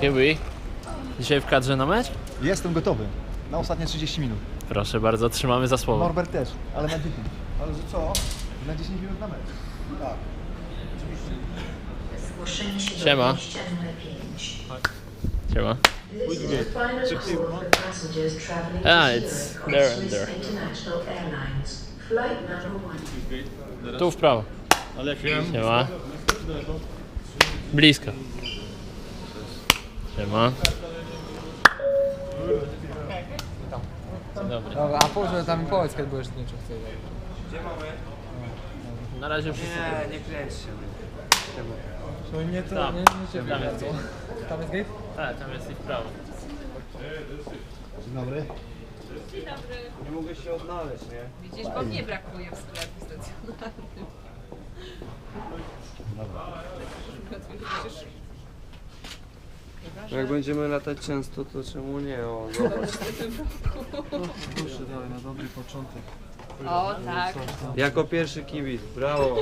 Kiwi, dzisiaj w kadrze na mecz? Jestem gotowy. Na ostatnie 30 minut. Proszę bardzo, trzymamy za słowo. Norbert też, ale na 10. Ale że co? Na 10 minut na mecz. Tak. Zgłoszenie się Siema. do wyjścia numer 5. Siema. This is the final call for passengers traveling to Ah, Chile it's on there and Swiss there. International Airlines. Flight number one. Tu w prawo. Siema. Blisko. Siema. Dzień dobry. Dobra, a może tam mi powiedz, kiedy byłeś nie czy chcesz. Na razie wszyscy. Nie, nie kręć się. No i mnie to Tam. nie, nie ciebie. Tam jest. Tam jest gate? Tak, tam jest i w prawo. Dzień dobry. Nie mogę się odnaleźć, nie? Widzisz, bo mnie brakuje w sklepie stacjonarnym. Jak będziemy latać często, to czemu nie? O, zobacz. Proszę, dawaj, na dobry początek. O tak. Jako pierwszy kibic, brawo.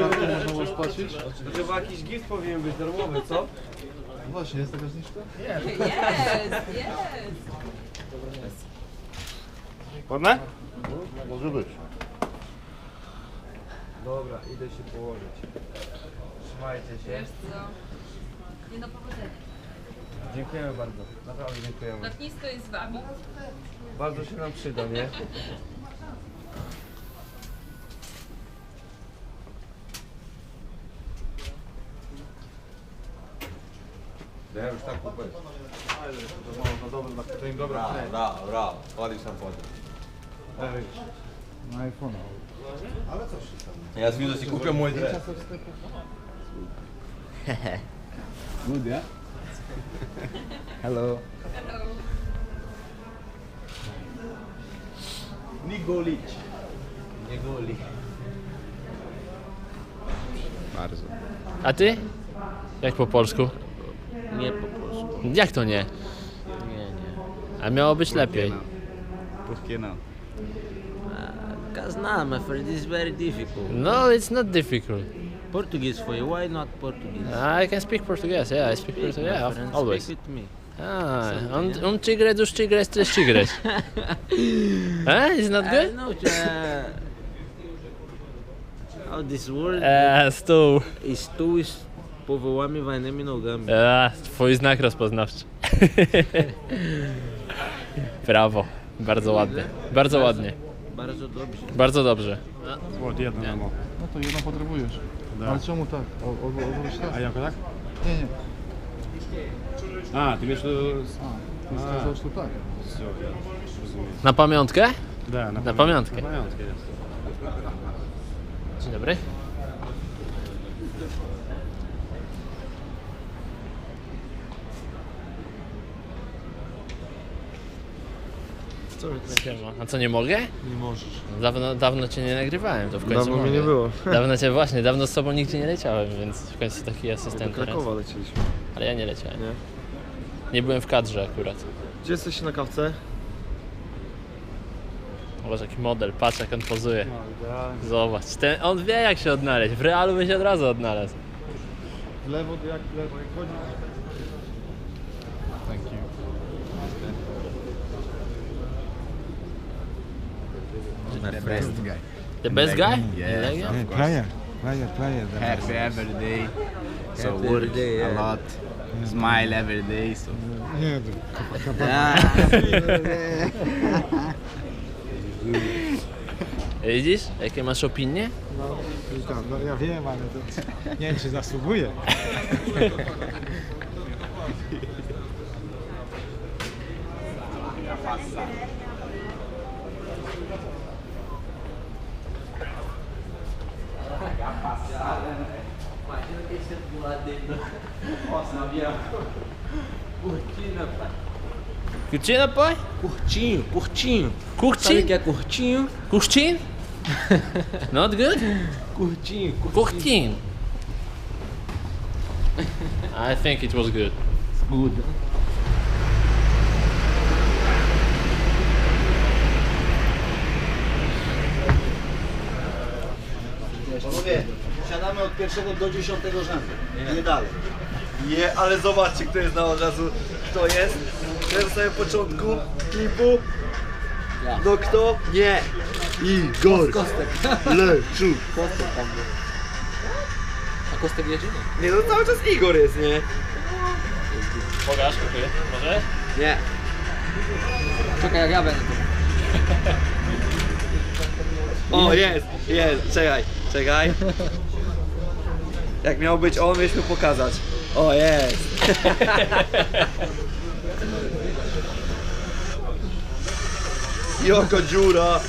Kartę można było spłacić? To chyba jakiś gift powinien być darmowy, co? Właśnie, jest taka zniżka? Jest, jest. Ładne? Może być. Dobra, idę się położyć. Trzymajcie się. Wiesz co? Nie no, powodzenia. Dziękujemy bardzo. Naprawdę dziękujemy. Lotnisko jest z wami. Bardzo się nam przyda, nie? Ja już tak kupuję. No dobra, na to im dobra. Bravo, bravo. Vodi sam podre. Na iPhone. Ja sam vidio da si kupio moj dres. Good, ja? Hello. Nigolić. Nigoli. Bardzo. A ty? Jak po polsku? Nie po polsku. Jak to nie? Nie, nie. A miało być lepiej. Por no? Because now, my friend, it's very difficult. No, it's not difficult. Portuguese for you, why not Portuguese? I can speak Portuguese, yeah, I speak Portuguese, My yeah, friend, always. Speak with me. Ah, un, un tigre, dos tigres, tres tigres. eh? Is not I good? know, uh, how this word Eee, stół. is tu is powołami wojnymi nogami. Eee, twój znak rozpoznawczy. Brawo. Bardzo ładnie. Bardzo ładnie. Bardzo dobrze. Bardzo dobrze. От jedno. No to jedno potrzebujesz. Da. Ale czemu tak? O, o, o, tak? A jako tak? Nie, nie. A, ty wiesz, to... A, ty сказал, что tak. Все, я розумію. Na pamiątkę? Да, Na pamiątkę. На пам'ятки, jest. Dzień dobry. Co Siema. A co, nie mogę? Nie możesz. Dawno, dawno cię nie nagrywałem, to w końcu Dawno mnie mogę. nie było. Dawno cię właśnie, dawno z tobą nigdzie nie leciałem, więc w końcu taki Do asystent teraz. Krakowa lecieliśmy. Ale ja nie leciałem. Nie? Nie byłem w kadrze akurat. Gdzie jesteście na kawce? Zobacz jaki model, patrz jak on pozuje. No. Zobacz, ten, on wie jak się odnaleźć. W realu by się od razu odnalazł. W lewo, jak w lewo, jak chodzi. Thank you. The best guy. The best guy? Yes, him? of course. Player, player, player. Happy every day. So Happy work day, a yeah. lot. Smile every day. So. Nie, Widzisz, jakie masz opinie? no, no ja wiem, ale to nie wiem, czy zasługuje. Curtina, pai? Curtinho, curtinho. Sabe o Curtinho? que é curtinho? Curtinho? Not good? Curtinho, curtinho. Curtinho. I think it was good. Good. Panowie, siadamy od pierwszego do dziesiątego rzędu, nie dalej. Je, ale zobaczcie, kto jest na od razu. Kto jest? Jest na samym początku klipu? No kto? Nie! Igor! Kostek. Leczu! Kostek tam był. A Kostek jedzie? Nie. Nie no cały czas Igor jest, nie? Pokaż, kupuję. Może? Nie. Czekaj, jak ja będę. O, jest, jest, czekaj, czekaj. Jak miał być on, mieliśmy pokazać. O, jest. Joko dziura.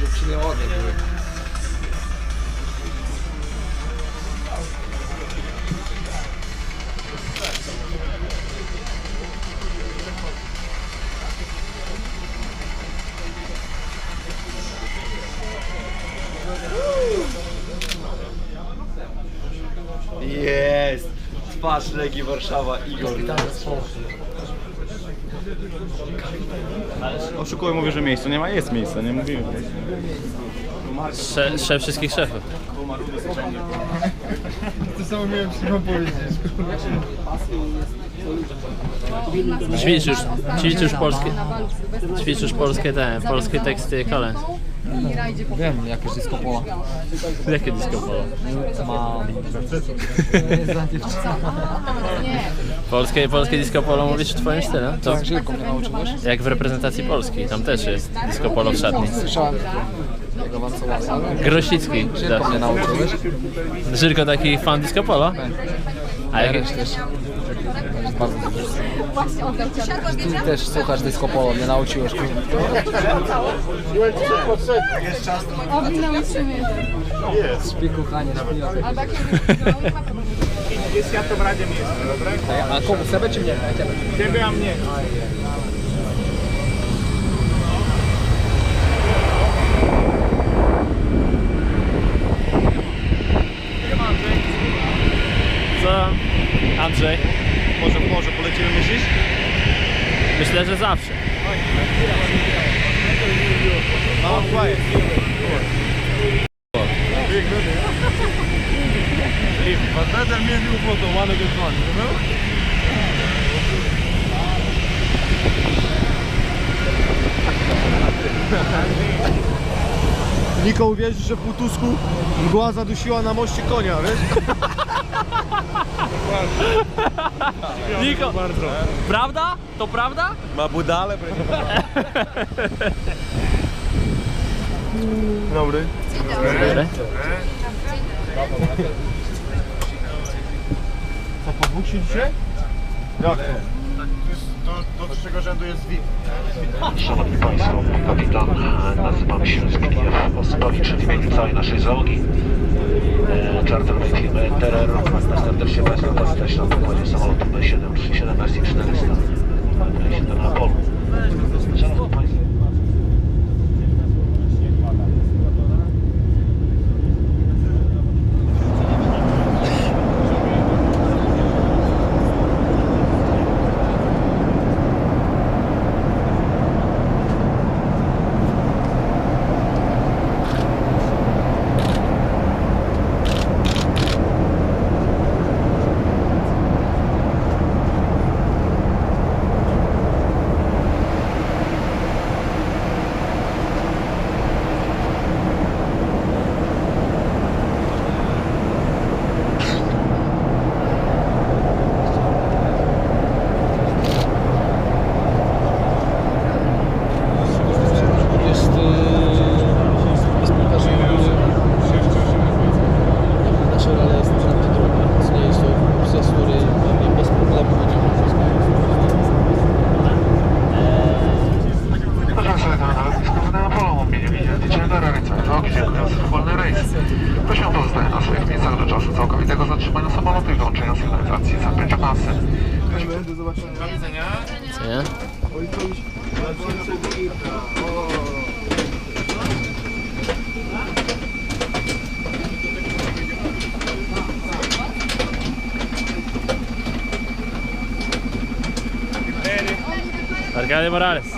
Że przy Twarz Legii Warszawa, Igor. Oszukuję, mówię, że miejsca nie ma. Jest miejsce, nie mówiłem. Sze, szef wszystkich szefów. To samo miałem chyba powiedzieć. Ćwiczysz, ćwiczysz polskie, ćwiczysz polskie te, polskie teksty kolęd. Wiem, jakieś disco pola. Jakie disco polo? Ma... Za. Polskie, polskie disco polo mówisz w twoim stylu? To Tak, Żylką mnie nauczyłeś? jak w reprezentacji Polski, tam też jest disco polo w szatni. Słyszałem. Jak awansowałem. ale Grosicki. Żylką mnie nauczyłeś? Żyrko taki fan disco polo? A jak, też. Bardzo dobrze. Ty też słuchasz disco polo, mnie nauczyłeś. Śpi kochanie, śpi. Jest ja to w radzie miejsce, dobra? A komu, sobie czy mnie? Ciebie, a mnie. co? Andrzej? Może, może polecimy, myślisz? Myślę, że zawsze. No, quiet. But better me and you photo, one against one, you know? Niko uwierzy, że w Putusku mgła zadusiła na moście konia, wiesz? Niko, prawda? To prawda? Ma budale, Dobry. Dobry. Co, po dwóch siedzicie? Jak to? Do, do trzeciego rzędu jest VIP. Szanowni Państwo, kapitan, e, nazywam się Zbigniew Ospowicz w imieniu całej naszej załogi e, czarterowej firmy Terer. Serdecznie Państwa powitać na pokładzie samolotu B737 SI400 7 na polu. Edgar de Morales.